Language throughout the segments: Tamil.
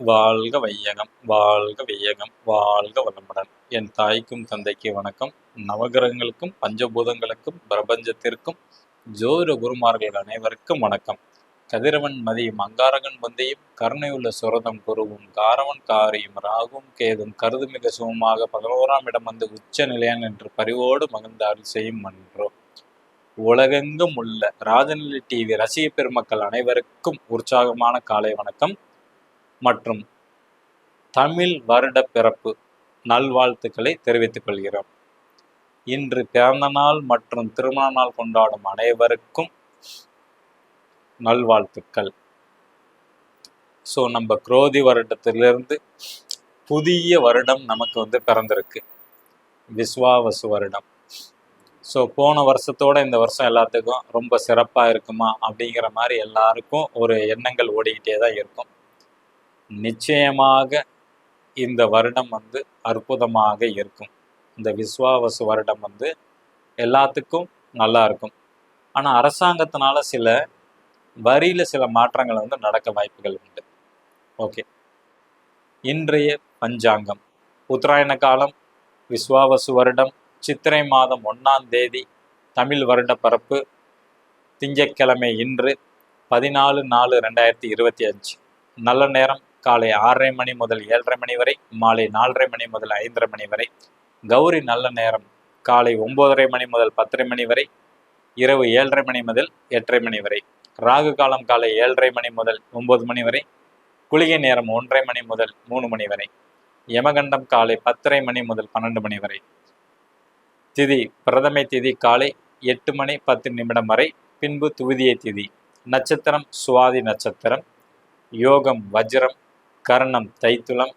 வாழ்க வையகம் வாழ்க வையகம் வாழ்க வளமுடன். என் தாய்க்கும் தந்தைக்கு வணக்கம். நவகிரகங்களுக்கும் பஞ்சபூதங்களுக்கும் பிரபஞ்சத்திற்கும் ஜோதிட குருமார்கள் அனைவருக்கும் வணக்கம். கதிரவன் மதியும் அங்காரகன் வந்தையும் கருணையுள்ள சுரதம் குருவும் காரவன் காரியும் ராகும் கேதும் கருது மிக சுகமாக பதினோராம் இடம் வந்து உச்ச நிலையான் என்று பரிவோடு மகிழ்ந்து செய்யும் மன்றோ உலகெங்கும் உள்ள ராஜநிலை டிவி ரசிக பெருமக்கள் அனைவருக்கும் உற்சாகமான காலை வணக்கம். மற்றும் தமிழ் வருட பிறப்பு நல்வாழ்த்துக்களை தெரிவித்துக் கொள்கிறோம். இன்று பிறந்த நாள் மற்றும் திருமண நாள் கொண்டாடும் அனைவருக்கும் நல்வாழ்த்துக்கள். ஸோ நம்ம குரோதி வருடத்திலிருந்து புதிய வருடம் நமக்கு வந்து பிறந்திருக்கு. விஸ்வாவசு வருடம். ஸோ போன வருஷத்தோட இந்த வருஷம் எல்லாத்துக்கும் ரொம்ப சிறப்பாக இருக்குமா அப்படிங்கிற மாதிரி எல்லாருக்கும் ஒரு எண்ணங்கள் ஓடிக்கிட்டே தான் இருக்கும். நிச்சயமாக இந்த வருடம் வந்து அற்புதமாக இருக்கும். இந்த விஸ்வாவசு வருடம் வந்து எல்லாத்துக்கும் நல்லா இருக்கும். ஆனால் அரசாங்கத்தினால சில வரியில் சில மாற்றங்கள் வந்து நடக்க வாய்ப்புகள் உண்டு. ஓகே. இன்றைய பஞ்சாங்கம். உத்தராயண காலம் விஸ்வாவசு வருடம் சித்திரை மாதம் ஒன்றாம் தேதி தமிழ் வருட பரப்பு திங்கட்கிழமை இன்று பதினாலு நாலு ரெண்டாயிரத்தி இருபத்தி அஞ்சு. நல்ல நேரம். காலை ஆறரை மணி முதல் ஏழரை மணி வரை மாலை நாலரை மணி முதல் ஐந்தரை மணி வரை கௌரி நல்ல நேரம் காலை ஒன்பதரை மணி முதல் பத்தரை மணி வரை இரவு ஏழரை மணி முதல் எட்டரை மணி வரை ராகு காலம் காலை ஏழரை மணி முதல் ஒன்பது மணி வரை குளிகை நேரம் ஒன்றரை மணி முதல் மூணு மணி வரை யமகண்டம் காலை பத்தரை மணி முதல் பன்னெண்டு மணி வரை திதி பிரதமை திதி காலை எட்டு மணி பத்து நிமிடம் வரை பின்பு துவிதிய திதி நட்சத்திரம் சுவாதி நட்சத்திரம் யோகம் வஜ்ரம் கர்ணம் தைத்துளம்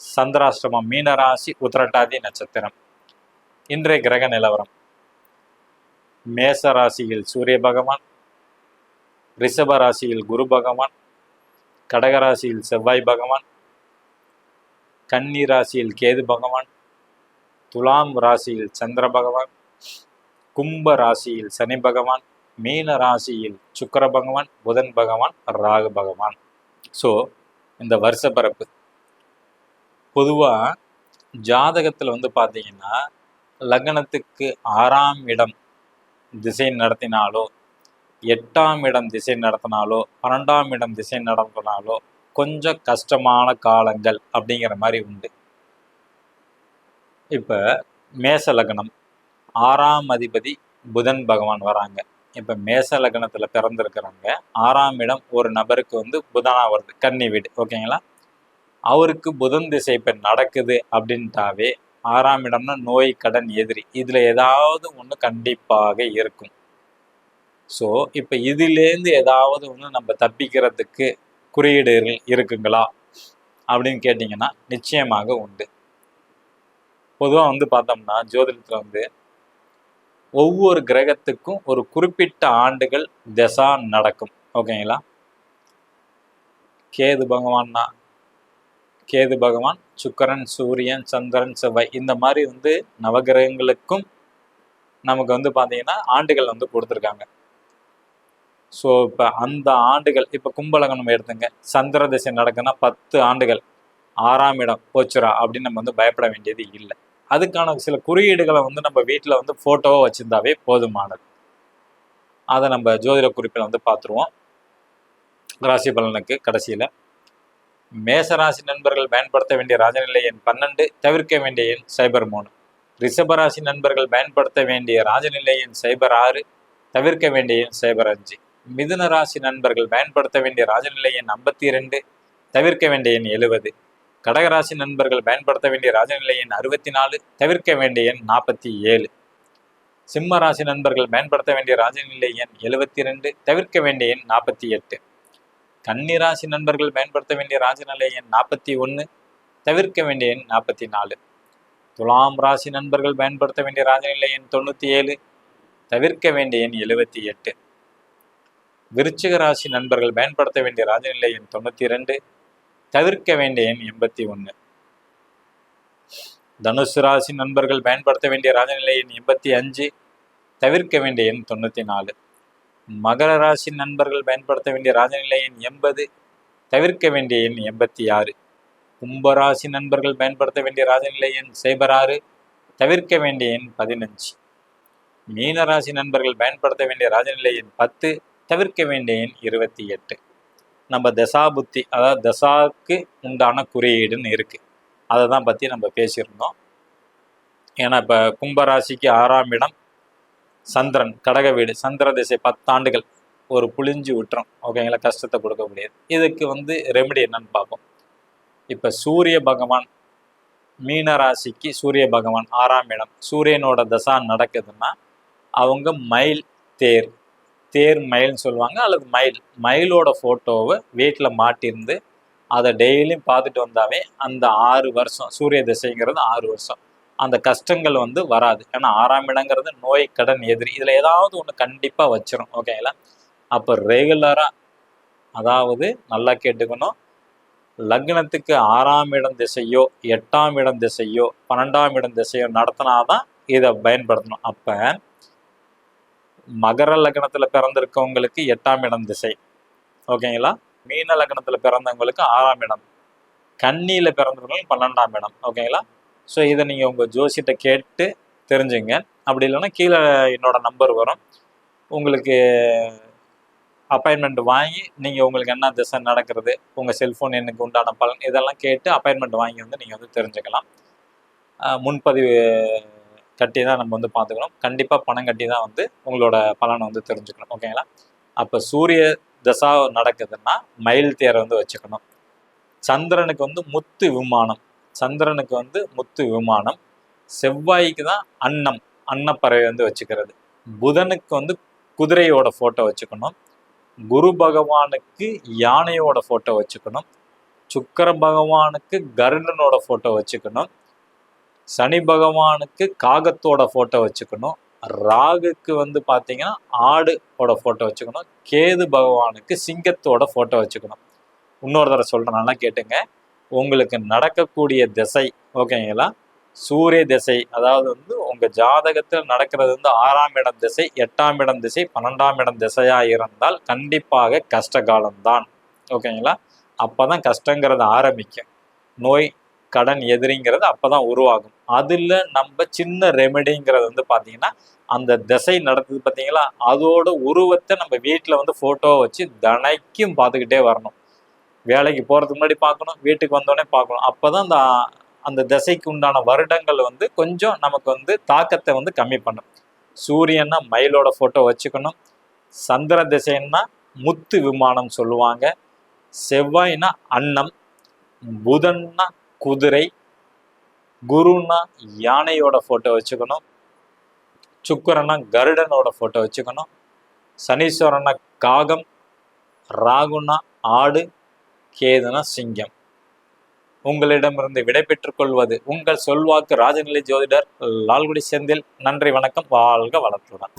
சந்திராஷ்டமம் மீனராசி உத்திரட்டாதி நட்சத்திரம். இன்றைய கிரக நிலவரம். மேச ராசியில் சூரிய பகவான் ரிஷப ராசியில் குரு பகவான் கடகராசியில் செவ்வாய் பகவான் கன்னி ராசியில் கேது பகவான் துலாம் ராசியில் சந்திர பகவான் கும்ப ராசியில் சனி பகவான் மீன ராசியில் சுக்கர பகவான் புதன் பகவான் ராகு பகவான். ஸோ இந்த வருஷ பரப்பு. பொதுவாக ஜாதகத்தில் வந்து பார்த்தீங்கன்னா லக்னத்துக்கு ஆறாம் இடம் திசை நடத்தினாலோ எட்டாம் இடம் திசை நடத்தினாலோ பன்னெண்டாம் இடம் திசை நடத்தினாலோ கொஞ்சம் கஷ்டமான காலங்கள் அப்படிங்கிற மாதிரி உண்டு. இப்போ மேச லக்னம் ஆறாம் அதிபதி புதன் பகவான் வராங்க. இப்போ மேச லக்னத்தில் பிறந்திருக்கிறவங்க ஆறாம் இடம் ஒரு நபருக்கு வந்து புதனாக வருது கன்னி வீடு ஓகேங்களா? அவருக்கு புதன் திசை இப்போ நடக்குது அப்படின்ட்டாவே ஆறாம் இடம்னா நோய் கடன் எதிரி. இதில் ஏதாவது ஒன்று கண்டிப்பாக இருக்கும். ஸோ இப்போ இதுலேருந்து ஏதாவது ஒன்று நம்ம தப்பிக்கிறதுக்கு குறியீடுகள் இருக்குங்களா? அப்படின்னு கேட்டிங்கன்னா நிச்சயமாக உண்டு. பொதுவாக வந்து பார்த்தோம்னா ஜோதிடத்தில் வந்து ஒவ்வொரு கிரகத்துக்கும் ஒரு குறிப்பிட்ட ஆண்டுகள் தசா நடக்கும். ஓகேங்களா? கேது பகவான்னா கேது பகவான் சுக்கரன் சூரியன் சந்திரன் செவ்வாய் இந்த மாதிரி வந்து நவகிரகங்களுக்கும் நமக்கு வந்து பார்த்தீங்கன்னா ஆண்டுகள் வந்து கொடுத்துருக்காங்க. ஸோ இப்போ அந்த ஆண்டுகள் இப்போ கும்பலகனம் எடுத்துங்க. சந்திர திசை நடக்குன்னா பத்து ஆண்டுகள். ஆறாம் இடம் போச்சுரா அப்படின்னு நம்ம வந்து பயப்பட வேண்டியது இல்லை. அதுக்கான சில குறியீடுகளை வந்து நம்ம வீட்டில் வந்து ஃபோட்டோவை வச்சுருந்தாவே போதுமானது அதை நம்ம ஜோதிட குறிப்பில் வந்து பார்த்துருவோம். ராசி பலனுக்கு கடைசியில். மேசராசி நண்பர்கள் பயன்படுத்த வேண்டிய ராஜநிலை எண் பன்னெண்டு தவிர்க்க வேண்டிய எண் சைபர் மூணு. ரிஷபராசி நண்பர்கள் பயன்படுத்த வேண்டிய ராஜநிலை எண் சைபர் ஆறு தவிர்க்க வேண்டிய எண் சைபர் அஞ்சு. மிதுன ராசி நண்பர்கள் பயன்படுத்த வேண்டிய ராஜநிலை எண் ஐம்பத்தி ரெண்டு தவிர்க்க வேண்டிய எண் எழுபது கடகராசி நண்பர்கள் பயன்படுத்த வேண்டிய ராஜநிலை எண் அறுபத்தி நாலு தவிர்க்க வேண்டிய எண் நாற்பத்தி ஏழு சிம்ம ராசி நண்பர்கள் பயன்படுத்த வேண்டிய ராஜநிலை எண் எழுபத்தி ரெண்டு தவிர்க்க வேண்டிய எண் நாற்பத்தி எட்டு கன்னிராசி நண்பர்கள் பயன்படுத்த வேண்டிய ராஜநிலை எண் நாற்பத்தி ஒன்று தவிர்க்க வேண்டிய எண் நாற்பத்தி நாலு துலாம் ராசி நண்பர்கள் பயன்படுத்த வேண்டிய ராஜநிலை எண் தொண்ணூற்றி ஏழு தவிர்க்க வேண்டிய எண் எழுபத்தி எட்டு விருச்சிக ராசி நண்பர்கள் பயன்படுத்த வேண்டிய ராஜநிலை எண் தொண்ணூற்றி ரெண்டு தவிர்க்க வேண்டிய எண் எண்பத்தி ஒன்று தனுசு ராசி நண்பர்கள் பயன்படுத்த வேண்டிய ராஜநிலை எண் எண்பத்தி அஞ்சு. தவிர்க்க வேண்டிய எண் தொண்ணூற்றி நாலு. மகர ராசி நண்பர்கள் பயன்படுத்த வேண்டிய ராஜநிலை எண் எண்பது. தவிர்க்க வேண்டிய எண் எண்பத்தி ஆறு. கும்பராசி நண்பர்கள் பயன்படுத்த வேண்டிய ராஜநிலை எண் சைபர் ஆறு. தவிர்க்க வேண்டிய எண் பதினஞ்சு. மீனராசி நண்பர்கள் பயன்படுத்த வேண்டிய ராஜநிலை எண் பத்து. தவிர்க்க வேண்டிய எண் இருபத்தி எட்டு. நம்ம தசாபுத்தி அதாவது தசாவுக்கு உண்டான குறியீடுன்னு இருக்குது அதை தான் பற்றி நம்ம பேசியிருந்தோம். ஏன்னா இப்போ கும்பராசிக்கு ஆறாம் இடம் சந்திரன் கடக வீடு. சந்திர திசை பத்தாண்டுகள் ஒரு புளிஞ்சு விட்டுரும். ஓகேங்களா? கஷ்டத்தை கொடுக்க முடியாது. இதுக்கு வந்து ரெமெடி என்னன்னு பார்ப்போம். இப்போ சூரிய பகவான் மீன ராசிக்கு சூரிய பகவான் ஆறாம் இடம். சூரியனோட தசா நடக்குதுன்னா அவங்க மயில் தேர் தேர் மயில்னு சொல்லுவாங்க அல்லது மயில். மயிலோட ஃபோட்டோவை வீட்டில் மாட்டிருந்து அதை டெய்லியும் பார்த்துட்டு வந்தாவே அந்த ஆறு வருஷம் சூரிய திசைங்கிறது ஆறு வருஷம். அந்த கஷ்டங்கள் வந்து வராது. ஏன்னா ஆறாம் இடங்கிறது நோய் கடன் எதிரி. இதில் ஏதாவது ஒன்று கண்டிப்பாக வச்சிரும். ஓகேங்களா அப்போ ரெகுலராக அதாவது நல்லா கேட்டுக்கணும். லக்னத்துக்கு ஆறாம் இடம் திசையோ எட்டாம் இடம் திசையோ பன்னெண்டாம் இடம் திசையோ நடத்தினாதான் இதை பயன்படுத்தணும். அப்போ மகர லக்னத்தில் பிறந்திருக்கவங்களுக்கு எட்டாம் இடம் திசை. ஓகேங்களா? மீன லக்னத்தில் பிறந்தவங்களுக்கு ஆறாம் இடம். கன்னியில் பிறந்தவங்களுக்கு பன்னெண்டாம் இடம். ஓகேங்களா? ஸோ இதை நீங்கள் உங்கள் ஜோசிட்ட கேட்டு தெரிஞ்சுங்க. அப்படி இல்லைன்னா கீழே என்னோட நம்பர் வரும். உங்களுக்கு அப்பாயின்மெண்ட் வாங்கி நீங்கள் உங்களுக்கு என்ன திசை நடக்கிறது உங்கள் செல்ஃபோன் எனக்கு உண்டான பலன் இதெல்லாம் கேட்டு அப்பாயின்மெண்ட் வாங்கி வந்து நீங்கள் வந்து தெரிஞ்சுக்கலாம். முன்பதிவு கட்டி தான் நம்ம வந்து பார்த்துக்கணும். கண்டிப்பாக பணம் கட்டி தான் வந்து உங்களோட பலனை வந்து தெரிஞ்சுக்கணும். ஓகேங்களா அப்போ சூரிய தசா நடக்குதுன்னா மயில் தேரை வந்து வச்சுக்கணும். சந்திரனுக்கு வந்து முத்து விமானம். சந்திரனுக்கு வந்து முத்து விமானம். செவ்வாய்க்கு தான் அன்னம் அன்னப்பறவை வந்து வச்சுக்கிறது. புதனுக்கு வந்து குதிரையோட ஃபோட்டோ வச்சுக்கணும். குரு பகவானுக்கு யானையோட ஃபோட்டோ வச்சுக்கணும். சுக்கர பகவானுக்கு கருடனோட ஃபோட்டோ வச்சுக்கணும். சனி பகவானுக்கு காகத்தோட ஃபோட்டோ வச்சுக்கணும். ராகுக்கு வந்து பார்த்தீங்கன்னா ஆடோட ஃபோட்டோ வச்சுக்கணும். கேது பகவானுக்கு சிங்கத்தோட ஃபோட்டோ வச்சுக்கணும். இன்னொரு தடவை சொல்கிறேன் நல்லா கேட்டுங்க. உங்களுக்கு நடக்கக்கூடிய திசை ஓகேங்களா? சூரிய திசை அதாவது வந்து உங்கள் ஜாதகத்தில் நடக்கிறது வந்து ஆறாம் இடம் திசை எட்டாம் இடம் திசை பன்னெண்டாம் இடம் திசையாக இருந்தால் கண்டிப்பாக கஷ்ட காலம்தான் ஓகேங்களா? அப்பதான் கஷ்டங்கிறது ஆரம்பிக்கும். நோய் கடன் எதிரிங்கிறது அப்போ தான் உருவாகும். அதில் நம்ம சின்ன ரெமெடிங்கிறது வந்து பார்த்தீங்கன்னா அந்த திசை நடக்குது பார்த்தீங்களா அதோட உருவத்தை நம்ம வீட்டில் வந்து ஃபோட்டோவை வச்சு தினைக்கும் பார்த்துக்கிட்டே வரணும். வேலைக்கு போகிறதுக்கு முன்னாடி பார்க்கணும் வீட்டுக்கு வந்தோடனே பார்க்கணும் அப்போ தான் அந்த அந்த திசைக்கு உண்டான வருடங்கள் வந்து கொஞ்சம் நமக்கு வந்து தாக்கத்தை வந்து கம்மி பண்ணும். சூரியன்னா மயிலோட ஃபோட்டோ வச்சுக்கணும். சந்திர திசைன்னா முத்து விமானம் சொல்லுவாங்க. செவ்வாய்னா அன்னம். புதன்னா குதிரை குருன்னா யானையோட ஃபோட்டோ வச்சுக்கணும். சுக்கரன்னா கருடனோட ஃபோட்டோ வச்சுக்கணும். சனீஸ்வரன்னா காகம் ராகுனா ஆடு கேதுனா சிங்கம். உங்களிடமிருந்து விடைபெற்றுக் கொள்வது உங்கள் சொல்வாக்கு ராஜநிலை ஜோதிடர் லால்குடி செந்தில். நன்றி வணக்கம் வாழ்க வளத்துடன்.